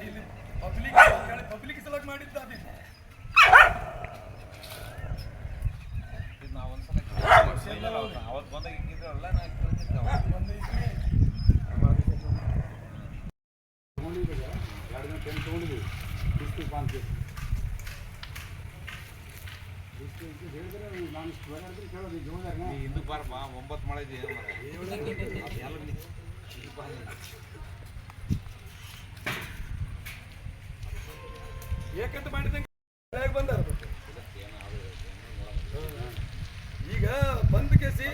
ಇಲ್ಲಿ public public ಸಲಕ್ ಮಾಡಿದ್ದ ಅದು ಇದು. ಅವತ್ತು ಬಂದಾಗ ಹಿಂಗಿದ್ರಲ್ಲ ನಾ ಎರಡು ಇಸ್ವಿ ನೀ ಹಿಂದಕ್ಕೆ ಬಾರಮ್ಮ ಒಂಬತ್ತು ಮಳೆ ಇದೆ. ಏಕಂತ ಮಾಡಿದಂಗೆ ಬಂದಾರ ಈಗ ಬಂದ ಕೇಸಿ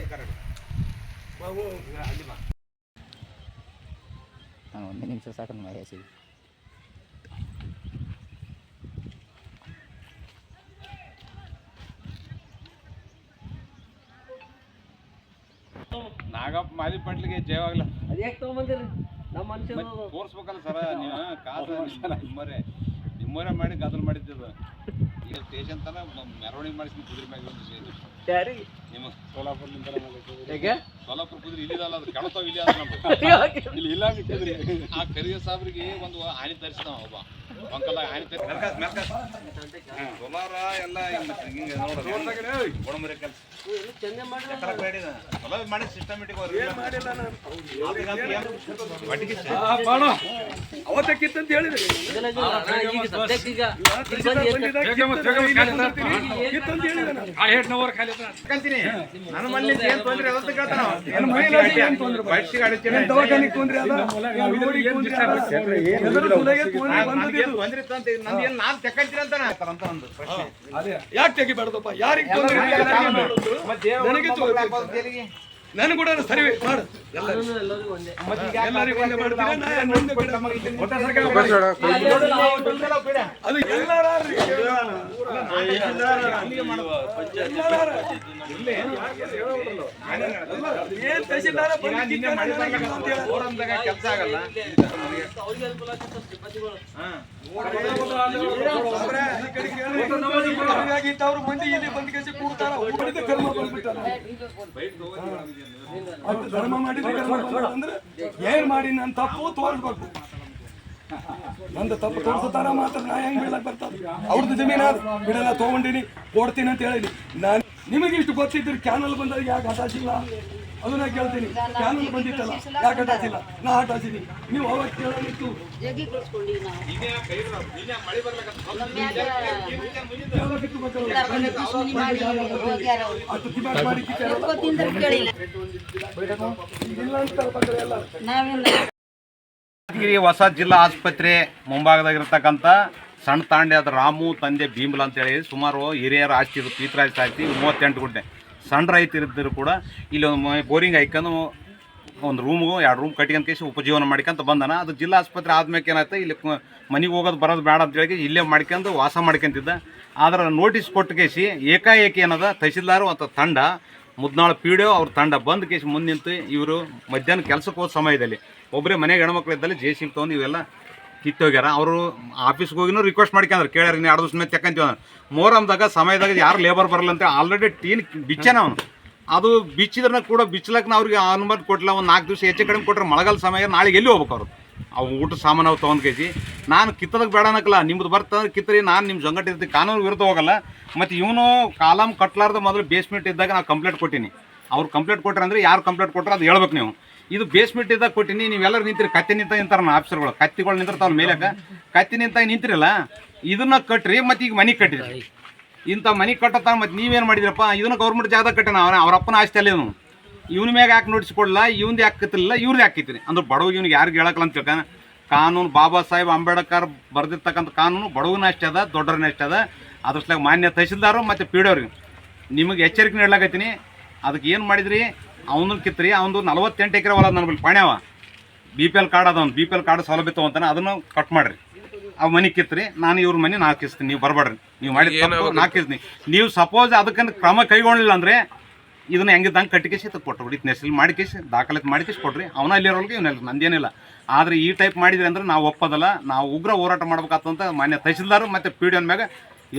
ನಾನು ಒಂದೇ ನಿಮಿಷ ಸಾಕು ನಮ್ಮ ಹೆಸಿ ನಾಗಪ್ಪ ಮಾಲಿ ಪಟ್ಲಿಗೆ ಜಯವಾಗ್ಲ ಅದ್ಯಾಕೆ ತಗೊಂಬಂದಿರಿ? ನಮ್ಮ ಮನುಷ್ಯರು ತೋರ್ಸ್ಬೇಕಲ್ಲ ಸರ ನೀವು ಕಾಸು ನಿಮ್ಮರೆ ನಿಮ್ಮರೆ ಮಾಡಿ ಗದಲ್ ಮಾಡಿದ್ದು ಈಗ ಸ್ಟೇಷನ್ ತನ ಮೆರವಣಿಗೆ ಮಾಡಿಸಿ ಕುದುರೆ ಮ್ಯಾಗ ಒಂದು ಸೇರಿ ಯಾರಿಗೆ? ನಿಮ್ಮ ಸೋಲಾಪುರ್ಲಿಂದ ಹೇಗೆ ಸೋಲಾಪುರ ಕುದುರೆ ಇಲ್ಲಿದಲ್ಲ ಅದು ಕೆಳತಾವ ಇಲ್ಲಿ ಅದ ಇಲ್ಲಿ ಇಲ್ಲ ಕುದುರೆ. ಆ ಕರಿಯ ಸಾಬ್ರಿಗೆ ಒಂದು ಹಾನಿ ತರಿಸ್ತಾವ ಒಬ್ಬ. ಸೋಲಾರ ಎಲ್ಲ ಹಿಂಗೆ ನೋಡೋದು. ಒಡಮರಿ ಕೆಲಸ. ಚೆಂದ ಮಾಡಿ ಚಲೋ ಮಾಡಿ ಸಿಸ್ಟಮೆಟಿಕ್ ಮಾಡಿಲ್ಲ ನಾನು. ಅವತ್ತಕ್ಕಿತ್ತು ಅಂತ ಹೇಳಿದ್ರೆ ನನ್ನ ಏನ್ ತೊಂದ್ರೆ ಕೇಳ್ತಾನ? ಏನ್ ಇದು. ನಾನ್ ತೆಕ್ಕಂತೀನಿ ಅಂತಾನ ಅಂತ ಪ್ರಶ್ನೆ. ಯಾಕೆ ತೆಗಿಬಾರ್ದಪ್ಪ? ಯಾರಿಗೆ ತೊಂದರೆ ಇಲ್ಲ, ನನಗೆ ತೊಂದ್ರೆ ನನಗೆ ಕೂಡ ಸರಿ ಮಾಡು. ಕೆಲಸ ಆಗಲ್ಲ. ಮಂದಿ ಇಲ್ಲಿ ಬಂದ್ ಕೇಸಿ ಕೂಡ್ತಾರ. ಧರ್ಮ ಮಾಡಿದ್ರೆ ಕರ್ಮ ಬಂದ್ಬಿಟ್ಟ ಅಂದ್ರೆ ಏನ್ ಮಾಡಿ ನನ್ನ ತಪ್ಪು ತೋರಿಸ್ಬೇಕು? ನಂದು ತಪ್ಪು ತೋರಿಸ್ತಾರ ಮಾತ್ರ ನಾ ಹೆಂಗ್ ಬೀಳಕ್ ಬರ್ತದ ಅವ್ರದ್ದು ಜಮೀನ ಬಿಡಲ್ಲ ತಗೊಂಡಿನಿ ಕೊಡ್ತೀನಿ ಅಂತ ಹೇಳಿ ನಾನು ನಿಮಗೆ ಇಷ್ಟು ಗೊತ್ತಿದ್ರು ಕ್ಯಾನಲ್ ಬಂದಾಗ ಯಾಕೆ ಹಟಾಸಿಲ್ಲ ಅದನ್ನ ಕೇಳ್ತೀನಿ. ಕ್ಯಾನಲ್ ಬಂದಿತ್ತಲ್ಲ ಯಾಕೆ ಹಟಾಸಿಲ್ಲ ನಾ ಹಟಾಸಿನಿ ನೀವು ಅವಾಗ ಕೇಳಲಿತ್ತು ಹೊಸ ಜಿಲ್ಲಾ ಆಸ್ಪತ್ರೆ ಮುಂಭಾಗದಾಗಿರ್ತಕ್ಕಂಥ ಸಣ್ಣ ತಾಂಡ್ಯದ ರಾಮು, ತಂದೆ ಭೀಮ್ಲ ಅಂತೇಳಿ ಸುಮಾರು ಹಿರಿಯರ ಆಸ್ತಿ ಇರುತ್ತೆ ಪೀತ್ರಾಜ್ ಆಸ್ತಿ, ಮೂವತ್ತೆಂಟು ಗುಂಟೆ ಸಣ್ಣ ರೈತರಿದ್ದರೂ ಕೂಡ ಇಲ್ಲಿ ಒಂದು ಬೋರಿಂಗ್ ಹಾಕೊಂಡು ಒಂದು ರೂಮು, ಎರಡು ರೂಮ್ ಕಟ್ಕೊಂಡ್ ಕೇಸಿ ಉಪಜೀವನ ಮಾಡ್ಕೊಂತ ಬಂದಾನ. ಅದು ಜಿಲ್ಲಾ ಆಸ್ಪತ್ರೆ ಆದ್ಮೇಲೆ ಏನಾಯ್ತು, ಇಲ್ಲಿ ಮನೆಗೆ ಹೋಗೋದು ಬರೋದು ಬೇಡ ಅಂತೇಳಿ ಇಲ್ಲೇ ಮಾಡ್ಕೊಂಡು ವಾಸ ಮಾಡ್ಕೊಂತಿದ್ದ. ಆದ್ರೆ ನೋಟಿಸ್ ಕೊಟ್ಟು ಕೇಸಿ ಏಕಾಏಕಿ ಏನದ ತಹಸೀಲ್ದಾರು ಅಂತ ತಂಡ, ಮುದ್ನಾಳ ಪಿ ಡಿ ಅವ್ರ ತಂಡ ಬಂದ್ ಕೇಸಿ ಮುಂದೆ ನಿಂತು ಇವರು ಮಧ್ಯಾಹ್ನ ಕೆಲಸಕ್ಕೆ ಹೋದ ಸಮಯದಲ್ಲಿ ಒಬ್ಬರೇ ಮನೆಗೆ ಹೆಣ್ಮಕ್ಳು ಇದ್ದಲ್ಲಿ ಜೆ ಸಿ ತೊಗೊಂಡು ಇವೆಲ್ಲ ಕಿತ್ತೋಗ್ಯಾರ ಅವರು ಆಫೀಸ್ಗೆ ಹೋಗಿನೂ ರಿಕ್ವೆಸ್ಟ್ ಮಾಡ್ಕೊಂಡ್ರೆ. ಕೇಳ್ಯಾರ ಇನ್ನು ಎರಡು ದಿವಸ ಮೇಲೆ ತೆಕ್ಕಂತೀವಿ ಅಂದ್ರೆ. ಮೋರಮ್ದಾಗ ಸಮಯದಾಗ ಯಾರು ಲೇಬರ್ ಬರಲ್ಲ ಅಂತ ಆಲ್ರೆಡಿ ಟೀನ್ ಬಿಚ್ಚನ ಅವನು. ಅದು ಬಿಚ್ಚಿದ್ರನ್ನ ಕೂಡ ಬಿಚ್ಚಲಕ್ಕೆ ಅವ್ರಿಗೆ ಅನುಮತಿ ಕೊಟ್ಟಿಲ್ಲ ಒಂದು ನಾಲ್ಕು ದಿವಸ ಹೆಚ್ಚು ಕಡಿಮೆ ಕೊಟ್ಟರೆ ಮಳೆಗಾಲ ಸಮಯ ನಾಳೆಗೆ ಎಲ್ಲಿ ಹೋಗ್ಬೇಕು ಅವರು? ಅವು ಊಟ ಸಾಮಾನು ಅವ್ರು ತೊಗೊಂಡು ನಾನು ಕಿತ್ತದಕ್ಕೆ ಬೇಡ ಅನ್ನಕ್ಕಲ್ಲ ನಿಮ್ದು ಬರ್ತಂದ್ರೆ ಕಿತ್ತರಿ, ನಾನು ನಿಮ್ಮ ಜಂಗಟ್ ಇರ್ತೀನಿ ಕಾನೂನು ವಿರುದ್ಧ ಹೋಗಲ್ಲ. ಮತ್ತು ಇವನು ಕಾಲಮ್ ಕಟ್ಲಾರ್ದ ಮೊದಲು ಬೇಸ್ಮೆಂಟ್ ಇದ್ದಾಗ ನಾವು ಕಂಪ್ಲೇಂಟ್ ಕೊಟ್ಟಿನಿ. ಅವ್ರು ಕಂಪ್ಲೇಂಟ್ ಕೊಟ್ಟರೆ ಅಂದರೆ ಯಾರು ಕಂಪ್ಲೇಂಟ್ ಕೊಟ್ಟರೆ ಅದು ಹೇಳ್ಬೇಕು ನೀವು. ಇದು ಬೇಸ್ಮೆಂಟ್ ಇದ್ದಾಗ ಕೊಟ್ಟಿನಿ, ನೀವೆಲ್ಲರೂ ನಿಂತಿರಿ. ಕತ್ತಿ ನಿಂತ ನಿಂತಾರ ನಮ್ಮ ಆಫೀಸರ್ಗಳು ಕತ್ತಿಗಳು ನಿಂತಿರ್ತಾವ ಮೇಲಕ ಕತ್ತಿ ನಿಂತಾಗ ನಿಂತಿರಲ್ಲ. ಇದನ್ನ ಕಟ್ರಿ, ಮತ್ತೆ ಈಗ ಮನೆ ಕಟ್ಟಿದ್ರಿ ಇಂಥ ಮನೆ ಕಟ್ಟತ್ತ ಮತ್ತೆ ನೀವೇನು ಮಾಡಿದ್ರಪ್ಪ? ಇದನ್ನ ಗೌರ್ಮೆಂಟ್ ಜಾಗ ಕಟ್ಟಣ ಅವನ ಅವರಪ್ಪನ ಆಸ್ತಿ ಅಲ್ಲೇ ಇವನು ಇವನ ಮ್ಯಾಗ ಯಾಕೆ ನೋಟಿಸ್ ಕೊಡಲ್ಲ ಇವಂದು ಯಾಕೆ ಕತ್ತಿಲ್ಲ ಇವ್ರದ್ದು ಹಾಕಿತ್ತೀನಿ ಅಂದ್ರೆ ಬಡವ ಇವ್ನಿಗೆ ಯಾರಿಗೆ ಹೇಳಕ್ಕಲ್ಲ ಅಂತ ತಿಳ್ಕ. ಕಾನೂನು ಬಾಬಾ ಸಾಹೇಬ್ ಅಂಬೇಡ್ಕರ್ ಬರೆದಿರ್ತಕ್ಕಂಥ ಕಾನೂನು ಬಡವನ ಅಷ್ಟೇ ಅದ ದೊಡ್ಡರನ್ನ ಅಷ್ಟೇ ಅದ. ಅದ್ರಸ್ಲಾಗ ಮಾನ್ಯ ತಹಸೀಲ್ದಾರು ಮತ್ತು ಪಿ ಡಿ ನಿಮಗೆ ಎಚ್ಚರಿಕೆ ನೀಡ್ಲಾಗತ್ತೀನಿ ಅದಕ್ಕೆ ಏನು ಮಾಡಿದ್ರಿ? ಅವನು ಕಿತ್ರಿ ಅವನು ನಲವತ್ತೆಂಟು ಎಕರೆ ಹೊಲ ನನ್ನ ಬಳಿ ಪಾಣ್ಯವ. ಬಿ ಪಿ ಎಲ್ ಕಾರ್ಡ್ ಅದವನು ಬಿ ಪಿ ಎಲ್ ಕಾರ್ಡ್ ಸೌಲಭ್ಯ ತಗೊಂತಾನೆ ಅದನ್ನು ಕಟ್ ಮಾಡ್ರಿ. ಆ ಮನೆ ಕಿತ್ರಿ ನಾನು ಇವ್ರ ಮನೆ ನಾಕಿಸ್ತೀನಿ ನೀವು ಬರಬೇಡ್ರಿ. ನೀವು ಮಾಡಿ ನಾಕಿಸ್ತೀನಿ. ನೀವು ಸಪೋಸ್ ಅದಕ್ಕಂತ ಕ್ರಮ ಕೈಗೊಂಡಿಲ್ಲ ಅಂದರೆ ಇದನ್ನ ಹೆಂಗಿದ್ದಂಗೆ ಕಟ್ಟಿಕೇಸಿ ಇದಕ್ಕೆ ಕೊಟ್ಟು ಮಾಡಿ ನೆಸಲ್ ದಾಖಲೆ ದಾಖಲಾತಿ ಮಾಡಿಕೇಸಿ ಕೊಡ್ರಿ ಅವನ ಅಲ್ಲಿರೋಲ್ಗೆ ಇವನಲ್ಲಿ ನಂದೇನಿಲ್ಲ. ಆದರೆ ಈ ಟೈಪ್ ಮಾಡಿದ್ರಿ ಅಂದ್ರೆ ನಾವು ಒಪ್ಪೋದಲ್ಲ. ನಾವು ಉಗ್ರ ಹೋರಾಟ ಮಾಡ್ಬೇಕಾಗ್ತಂತ ಮಾನ್ಯ ತಹಸೀಲ್ದಾರ್ ಮತ್ತು ಪಿ ಡಿ ಮ್ಯಾಗ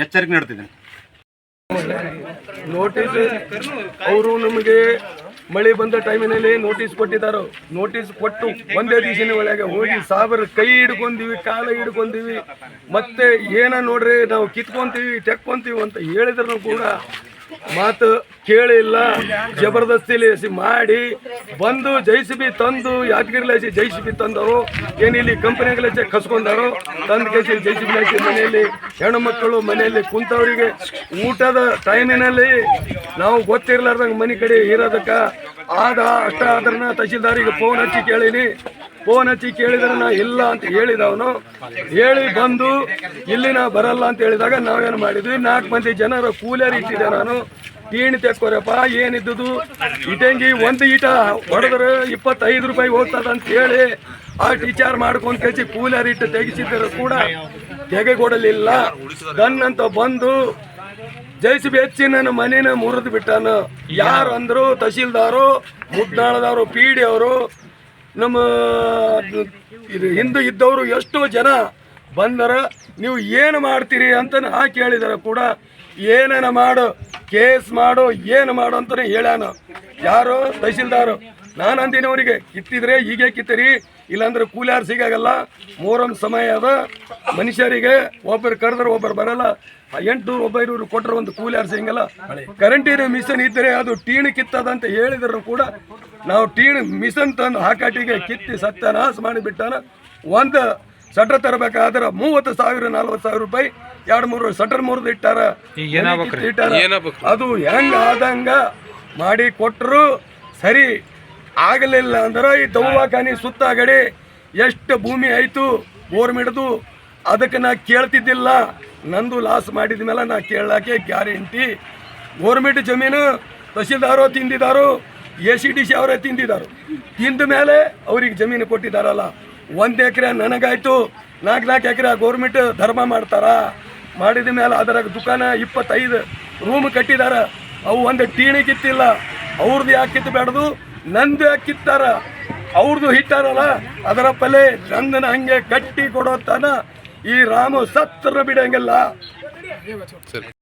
ಎಚ್ಚರಿಕೆ ನೀಡ್ತಿದ್ದೀನಿ. ನೋಟಿಸ್ ಅವರು ನಮಗೆ ಮಳೆ ಬಂದ ಟೈಮಿನಲ್ಲಿ ನೋಟಿಸ್ ಕೊಟ್ಟಿದ್ದಾರೆ. ನೋಟಿಸ್ ಕೊಟ್ಟು ಒಂದೇ ದಿವಸಿನ ಒಳಗೆ ಹೋಗಿ ಸಾವಿರ ಕೈ ಹಿಡ್ಕೊಂತೀವಿ ಕಾಲ ಹಿಡ್ಕೊಂತೀವಿ ಮತ್ತೆ ಏನ ನೋಡ್ರಿ, ನಾವು ಕಿತ್ಕೊಂತೀವಿ ತೆಕ್ಕೊಂತೀವಿ ಅಂತ ಹೇಳಿದ್ರು ಕೂಡ ಮಾತು ಕೇಳಿಲ್ಲ. ಜಬರ್ದಸ್ತಿಲಿ ಮಾಡಿ ಬಂದು ಜೈಸಿಬಿ ತಂದು ಯಾದಗಿರಿಲೇಸಿ ಜೈಸಿಬಿ ತಂದರು ಏನಿಲ್ಲಿ ಕಂಪನಿಗಳೇ ಕಸ್ಕೊಂಡರು, ತಂದು ಕೇಸಿ ಜೈಸಿಬಿ ಮನೆಯಲ್ಲಿ ಹೆಣ್ಣು ಮಕ್ಕಳು ಮನೆಯಲ್ಲಿ ಕುಂತವರಿಗೆ ಊಟದ ಟೈಮಿನಲ್ಲಿ ನಾವು ಗೊತ್ತಿರ್ಲಾರ್ದಂಗೆ ಮನೆ ಕಡೆ ಇರೋದಕ್ಕೆ ಆದ ಅಷ್ಟ ಆದ್ರನ್ನ ತಹಶೀಲ್ದಾರಿಗೆ ಫೋನ್ ಹಚ್ಚಿ ಕೇಳೀನಿ. ಫೋನ್ ಹಚ್ಚಿ ಕೇಳಿದ್ರೆ ನಾ ಇಲ್ಲ ಅಂತ ಹೇಳಿದವನು. ಹೇಳಿ ಬಂದು, ಇಲ್ಲಿ ನಾ ಬರಲ್ಲ ಅಂತ ಹೇಳಿದಾಗ ನಾವೇನು ಮಾಡಿದ್ವಿ? ನಾಲ್ಕು ಮಂದಿ ಜನರ ಕೂಲರ್ ಇಟ್ಟಿದ್ದೆ ನಾನು. ತೀಣಿ ತೆಕ್ಕೋರಪ್ಪ, ಏನಿದ್ದುದು? ಇಟಂಗಿ ಒಂದು ಈಟ ಹೊಡೆದ್ರೆ ಇಪ್ಪತ್ತೈದು ರೂಪಾಯಿ ಹೋಗ್ತದ ಅಂತ ಹೇಳಿ ಆ ಟೀಚರ್ ಮಾಡ್ಕೊಂಡು ಕಚ್ಚಿ ಕೂಲರ್ ಇಟ್ಟು ತೆಗಿಸಿದ್ರು ಕೂಡ ತೆಗೆಗೊಡಲಿಲ್ಲ. ಅಂತ ಬಂದು ಜೈಸಿ ಬೆಚ್ಚಿ ನನ್ನ ಮನೇನ ಮುರಿದು ಬಿಟ್ಟಾನ. ಯಾರು ಅಂದ್ರು ತಹಶೀಲ್ದಾರು ಮುದ್ನಾಳದವರು ಪಿ ಡಿ ಅವರು ನಮ್ಮ ಇದು ಹಿಂದೆ ಇದ್ದವರು ಎಷ್ಟೋ ಜನ ಬಂದರ, ನೀವು ಏನು ಮಾಡ್ತೀರಿ ಅಂತ ಕೇಳಿದಾರೆ ಕೂಡ, ಏನೇನ ಮಾಡು, ಕೇಸ್ ಮಾಡು, ಏನು ಮಾಡು ಅಂತಲೇ ಹೇಳ್ಯಾನ. ಯಾರು ತಹಶೀಲ್ದಾರು ನಾನು ಅಂದಿನವರಿಗೆ ಕಿತ್ತಿದ್ರೆ ಹೀಗೆ ಕಿತ್ತಿರಿ ಇಲ್ಲಾಂದ್ರೆ ಕೂಲಾರ್ ಸಿಗಾಗಲ್ಲ ಮೂರೊಂದು ಸಮಯ ಅದ. ಮನುಷ್ಯರಿಗೆ ಒಬ್ಬರು ಕರೆದ್ರೆ ಒಬ್ಬರು ಬರಲ್ಲ. ಎಂಟುನೂರು ಒಂಬೈನೂರು ಕೊಟ್ಟರೆ ಒಂದು ಕೂಲಿಯಾರ್ ಸಿಗಲ್ಲ ಕರೆಂಟಿನ ಮಿಷನ್ ಇದ್ದರೆ ಅದು ಟೀಣ್ ಕಿತ್ತದ ಅಂತ ಹೇಳಿದ್ರು ಕೂಡ ನಾವು ಟೀಣ ಮಿಷನ್ ತಂದು ಹಾಕಾಟಿಗೆ ಕಿತ್ತಿ ಸತ್ಯನಾಶ ಮಾಡಿಬಿಟ್ಟಾನ. ಒಂದು ಸಟ್ರ್ ತರಬೇಕಾದ್ರೆ ಮೂವತ್ತು ಸಾವಿರ ನಲ್ವತ್ತು ಸಾವಿರ ರೂಪಾಯಿ ಎರಡು ಮೂರು ಸಟರ್ ಮುರಿದು ಇಟ್ಟಾರ. ಇಟ್ಟಾರ. ಅದು ಹೆಂಗ ಆದಂಗ ಮಾಡಿ ಕೊಟ್ಟರು ಸರಿ. ಆಗಲಿಲ್ಲ ಅಂದ್ರೆ ಈ ದವಾಖಾನೆ ಸುತ್ತಾಗಡೆ ಎಷ್ಟು ಭೂಮಿ ಆಯ್ತು ಮಿಡಿದು, ಅದಕ್ಕೆ ನಾ ಕೇಳ್ತಿದ್ದಿಲ್ಲ. ನಂದು ಲಾಸ್ ಮಾಡಿದ ಮೇಲೆ ನಾ ಕೇಳಕ್ಕೆ ಗ್ಯಾರಂಟಿ. ಗೋರ್ಮೆಂಟ್ ಜಮೀನು ತಹಶೀಲ್ದಾರೋ ತಿಂದಿದ್ದಾರೋ ಎ ಸಿ ಡಿ ಸಿ ಅವರೇ ತಿಂದಿದ್ದಾರು ತಿಂದ ಮೇಲೆ ಅವ್ರಿಗೆ ಜಮೀನು ಕೊಟ್ಟಿದ್ದಾರಲ್ಲ ಒಂದು ಎಕರೆ ನನಗಾಯಿತು ನಾಲ್ಕು ನಾಲ್ಕು ಎಕರೆ ಗೋರ್ಮೆಂಟ್ ಧರ್ಮ ಮಾಡ್ತಾರ. ಮಾಡಿದ ಮೇಲೆ ಅದರಾಗ ದುಕಾನ ಇಪ್ಪತ್ತೈದು ರೂಮ್ ಕಟ್ಟಿದ್ದಾರೆ ಅವು ಒಂದು ಟೀಣಿ ಕಿತ್ತಿಲ್ಲ. ಅವ್ರದ್ದು ಯಾಕೆ ಕಿತ್ತಬೇಡ್ದು? ನಂದು ಹಾಕಿತ್ತಾರ ಕಿತ್ತಾರ ಅವ್ರದ್ದು ಹಿಟ್ಟಾರಲ್ಲ? ಅದರ ಪಲೆ ನಂದನ ಹಂಗೆ ಕಟ್ಟಿ ಕೊಡೋ ತನ ಈ ರಾಮು ಸತ್ರ ಬಿಡಂಗಿಲ್ಲ.